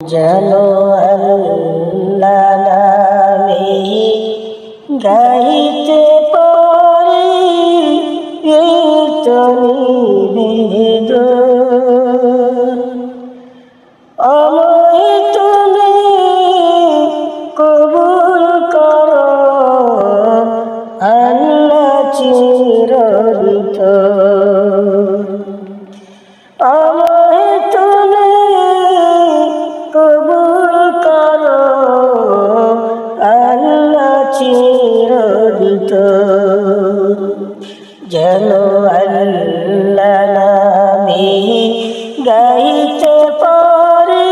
যেন আল্লাহ নামে গাইতে পারি এই তো তুমি কবুল করো আল্লাহ চিরন্ত যেন আল্লাহ নামে গাইতে পারি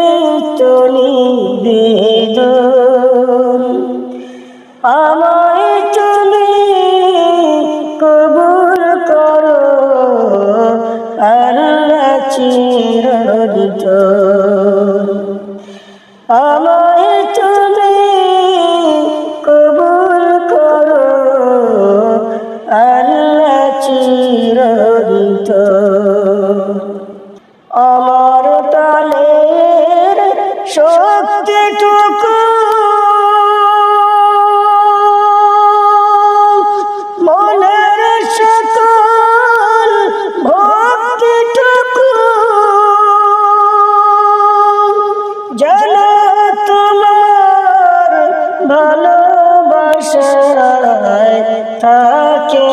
এই তো নিবেদন। আমায় তুমি কবুল করো, আল্লাহ চিরন্ত আমায় আমার তালের শক্তিটুকু মনের সকল ভক্তিটুকু যেন তোমার ভালোবাসায় থাকে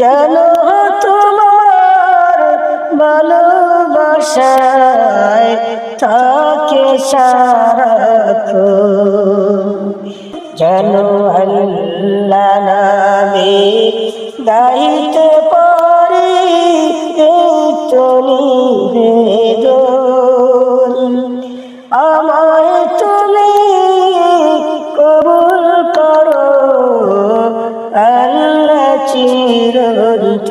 যেন তোমার ভালোবাসায় থাকে সারাক্ষণ যেন আল্লাহ নামে গাইতে পারি, এই তো নিবেদন আমায় তুমি কবুল করো, আল্লাহ চিরন্ত